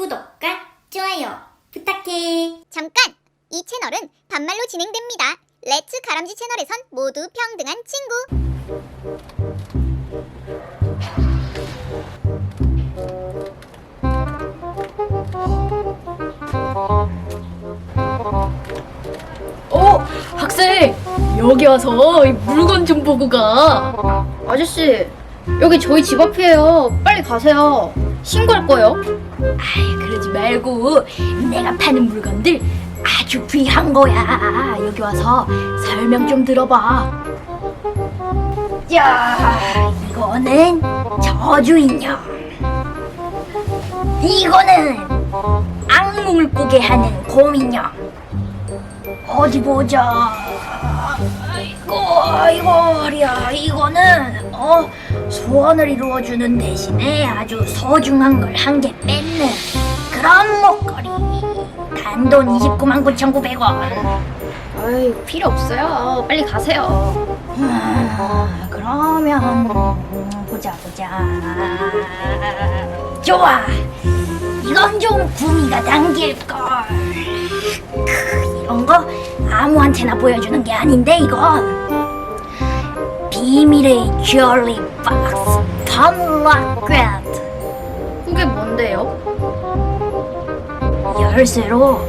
구독과 좋아요 부탁해. 잠깐! 이 채널은 반말로 진행됩니다. 레츠 가람쥐 채널에선 모두 평등한 친구. 어, 학생 여기 와서 이 물건 좀 보고 가. 아저씨 여기 저희 집 앞이에요. 빨리 가세요. 신고할 거예요. 아이 그러지 말고 내가 파는 물건들 아주 귀한 거야. 여기 와서 설명 좀 들어봐. 야 이거는 저주 인형. 이거는 악몽을 꾸게 하는 곰인형. 어디 보자. 아이고, 아이고, 야 이거는 어 소원을 이루어주는 대신에 아주 소중한 걸 한 개 뺏는 그런 목걸이. 단돈 29만 9,900원. 아이 필요 없어요. 빨리 가세요. 음, 그러면 보자 보자. 좋아. 이건 좀 구미가 당길 걸. 이런 거 아무한테나 보여주는 게 아닌데 이건 비밀의 듀얼리 박스 펀락켓 그게 뭔데요? 열쇠로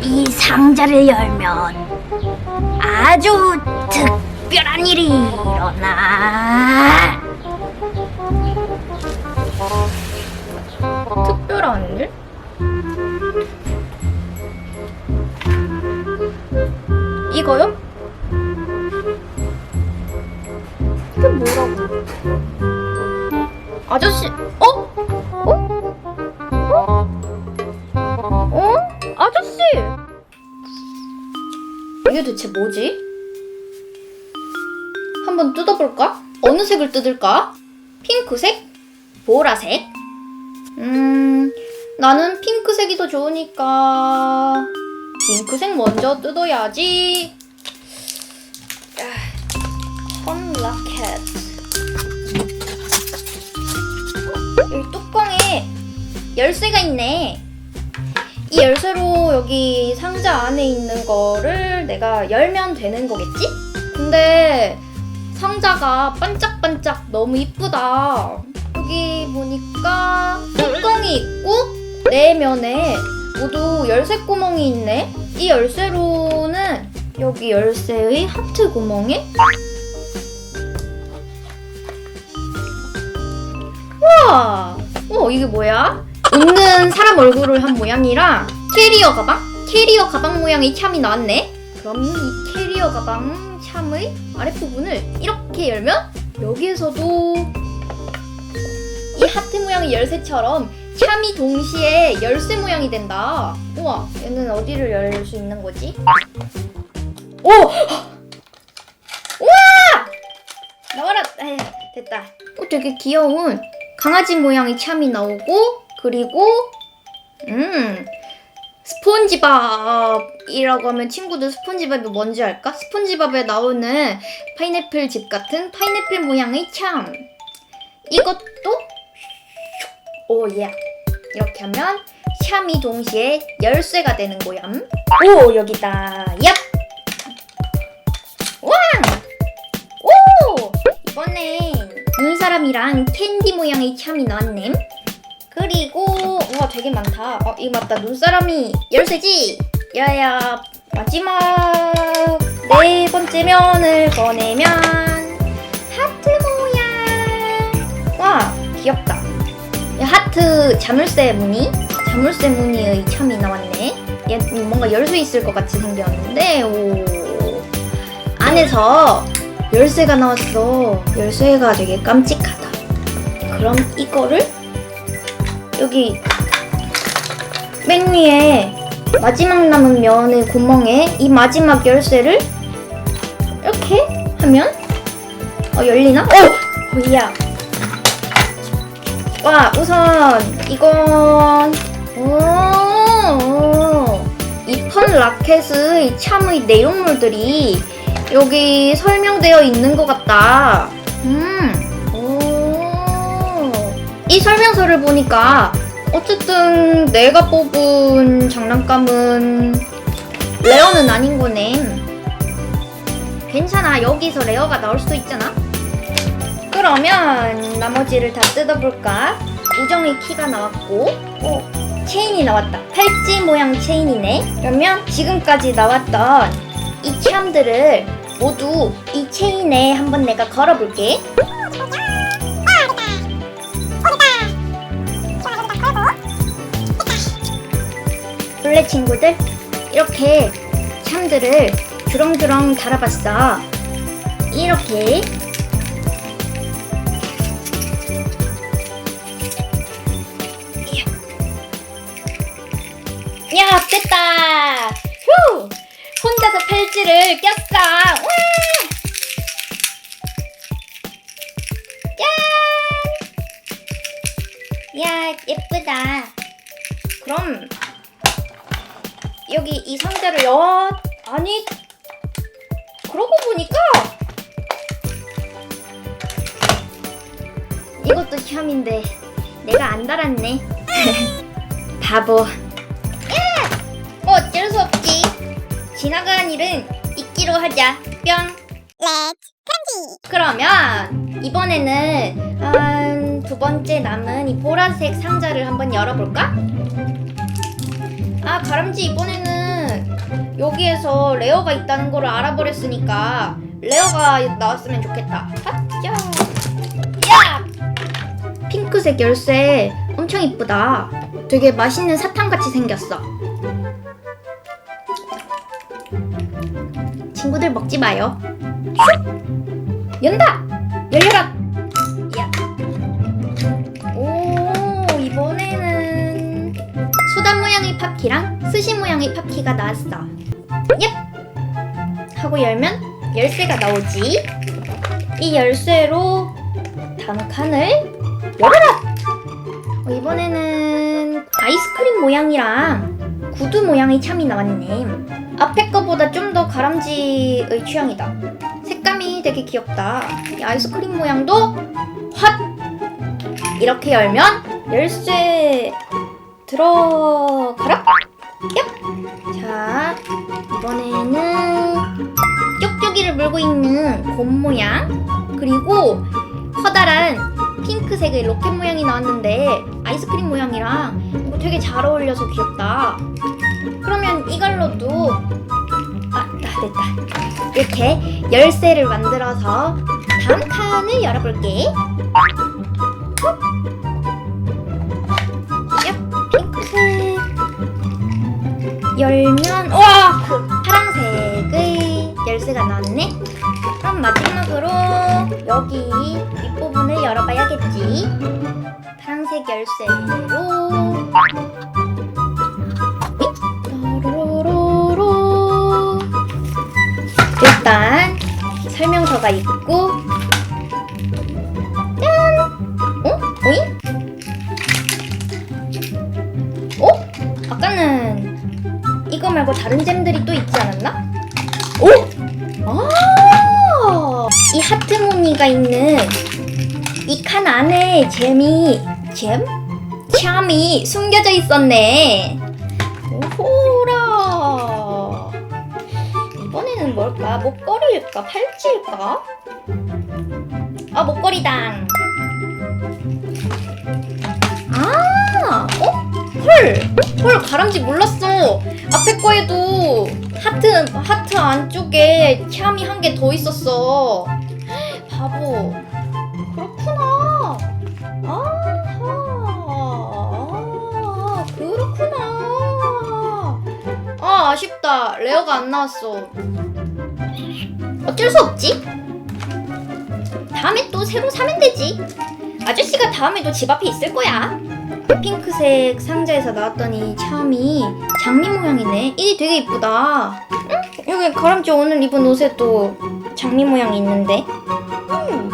이 상자를 열면 아주 특별한 일이 일어나 특별한 일? 이거요? 이게 뭐라고? 아저씨, 어? 어? 어? 어? 아저씨! 이게 대체 뭐지? 한번 뜯어볼까? 어느 색을 뜯을까? 핑크색? 보라색? 음, 나는 핑크색이 더 좋으니까 핑크색 먼저 뜯어야지. 펀 라켓. 여기 뚜껑에 열쇠가 있네. 이 열쇠로 여기 상자 안에 있는 거를 내가 열면 되는 거겠지? 근데 상자가 반짝반짝 너무 이쁘다. 여기 보니까 뚜껑이 있고 내면에 모두 열쇠 구멍이 있네. 이 열쇠로는 여기 열쇠의 하트 구멍에 어, 이게 뭐야? 웃는 사람 얼굴을 한 모양이라 캐리어 가방? 캐리어 가방 모양의 참이 나왔네. 그럼 이 캐리어 가방 참의 아랫부분을 이렇게 열면 여기에서도 이 하트 모양의 열쇠처럼 참이 동시에 열쇠 모양이 된다. 우와, 얘는 어디를 열 수 있는 거지? 오! 우와! 나와라! 에이, 됐다. 어, 되게 귀여운 강아지 모양의 참이 나오고, 그리고, 음, 스폰지밥이라고 하면 친구들 스폰지밥이 뭔지 알까? 스폰지밥에 나오는 파인애플 집 같은 파인애플 모양의 참. 이것도 오, 예. 이렇게 하면 샴이 동시에 열쇠가 되는 거얌. 오, 여기다. 얍! 눈사람이랑 캔디 모양의 참이 나왔네. 그리고, 우와, 되게 많다. 어, 이거 맞다. 눈사람이 열쇠지? 야야, 마지막 네 번째 면을 꺼내면 하트 모양. 와, 귀엽다. 야, 하트 자물쇠 무늬? 자물쇠 무늬의 참이 나왔네. 얘 뭔가 열수 있을 것 같이 생겼는데, 오. 안에서 열쇠가 나왔어. 열쇠가 되게 깜찍하다. 그럼 이거를 여기 맨 위에 마지막 남은 면의 구멍에 이 마지막 열쇠를 이렇게 하면 어 열리나? 어! 뭐야? 와 우선 이건 이펀 라켓의 참의 내용물들이 여기 설명되어 있는 것 같다. 음, 오. 이 설명서를 보니까 어쨌든 내가 뽑은 장난감은 레어는 아닌 거네. 괜찮아. 여기서 레어가 나올 수도 있잖아. 그러면 나머지를 다 뜯어볼까? 우정의 키가 나왔고, 오, 체인이 나왔다. 팔찌 모양 체인이네. 그러면 지금까지 나왔던 이 참들을 모두 이 체인에 한번 내가 걸어볼게. 원래 친구들 이렇게 참들을 주렁주렁 달아봤어. 이렇게 야 됐다. 휴 혼자서 팔찌를 꼈어. 와! 짠! 야 예쁘다. 그럼 여기 이 상자를 여 아니 그러고 보니까 이것도 샴인데 내가 안 달았네 바보 야! 뭐 어쩔 수 없지 지나간 일은 잊기로 하자 뿅 렛츠 그러면 이번에는 한두 번째 남은 이 보라색 상자를 한번 열어볼까? 아 가람쥐 이번에는 여기에서 레어가 있다는 걸 알아버렸으니까 레어가 나왔으면 좋겠다. 핫야! 야! 핑크색 열쇠 엄청 이쁘다. 되게 맛있는 사탕 같이 생겼어. 친구들 먹지 마요. 슉! 연다! 열려라! 야. 오, 이번에는 소다 모양의 팝키랑 스시 모양의 팝키가 나왔어. 얍! 하고 열면 열쇠가 나오지. 이 열쇠로 다음 칸을 열어라! 어, 이번에는 아이스크림 모양이랑 구두 모양의 참이 나왔네. 앞에 거보다 좀 더 가람쥐의 취향이다. 색감이 되게 귀엽다. 이 아이스크림 모양도 핫! 이렇게 열면 열쇠 들어가라. 얍. 자, 이번에는 쪽쪽이를 물고 있는 곰 모양 그리고 커다란 핑크색의 로켓 모양이 나왔는데 아이스크림 모양이랑 되게 잘 어울려서 귀엽다. 그러면 이걸로도 아, 다 됐다. 이렇게 열쇠를 만들어서 다음 칸을 열어볼게. 얍, 핑크색. 열면, 와! 파란색의 열쇠가 나왔네? 그럼 마지막으로 여기 윗부분을 열어봐야겠지. 파란색 열쇠로. 일단 설명서가 있고 짠! 어? 오잉? 어? 아까는 이거 말고 다른 잼들이 또 있지 않았나? 오! 아! 이 하트 무늬가 있는 이 칸 안에 잼이 잼? 참이 숨겨져 있었네. 이번에는 뭘까? 목걸이일까? 팔찌일까? 아, 목걸이당. 아, 어? 헐, 헐, 가람쥐 몰랐어. 앞에 거에도 하트, 하트 안쪽에 참이 한 개 더 있었어. 바보. 그렇구나. 아하. 아, 그렇구나. 아, 아쉽다. 레어가 안 나왔어. 어쩔 수 없지. 다음에 또 새로 사면 되지. 아저씨가 다음에도 집 앞에 있을 거야. 핑크색 상자에서 나왔던 이 참이 장미 모양이네. 이게 되게 이쁘다. 응? 여기 가람쥐 오늘 입은 옷에 또 장미 모양이 있는데. 음,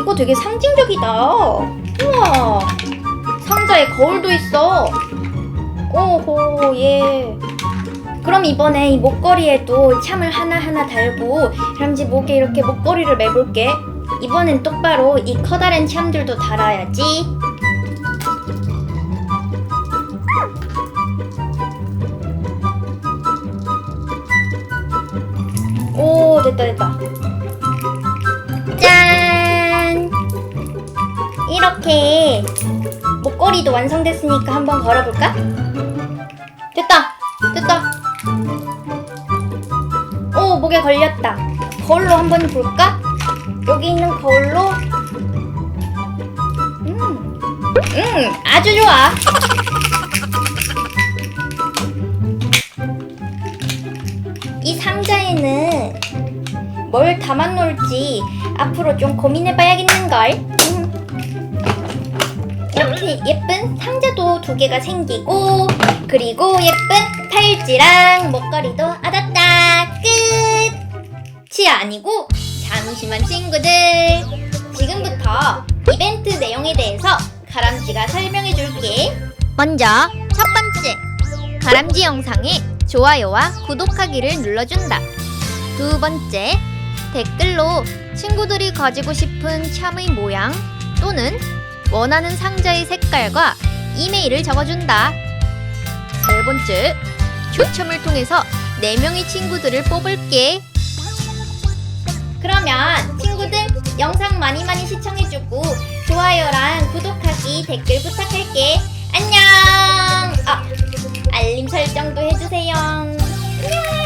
이거 되게 상징적이다. 우와. 상자에 거울도 있어. 오호, 예. 그럼 이번에 이 목걸이에도 참을 하나하나 달고 람지 목에 이렇게 목걸이를 매볼게. 이번엔 똑바로 이 커다란 참들도 달아야지. 오, 됐다, 됐다. 짠! 이렇게 목걸이도 완성됐으니까 한번 걸어볼까? 됐다! 됐다! 목에 걸렸다 거울로 한번 볼까? 여기 있는 거울로 음, 음 아주 좋아 이 상자에는 뭘 담아놓을지 앞으로 좀 고민해봐야겠는걸. 음. 이렇게 예쁜 상자도 두 개가 생기고 그리고 예쁜 팔찌랑 목걸이도 얻었다. 끝이 아니고 잠시만 친구들. 지금부터 이벤트 내용에 대해서 가람쥐가 설명해 줄게. 먼저 첫 번째 가람쥐 영상에 좋아요와 구독하기를 눌러준다. 두 번째, 댓글로 친구들이 가지고 싶은 참의 모양 또는 원하는 상자의 색깔과 이메일을 적어준다. 세 번째, 추첨을 통해서 4명의 친구들을 뽑을게. 그러면 친구들 영상 많이 많이 시청해주고 좋아요랑 구독하기 댓글 부탁할게. 안녕. 아, 알림 설정도 해주세요. 안녕.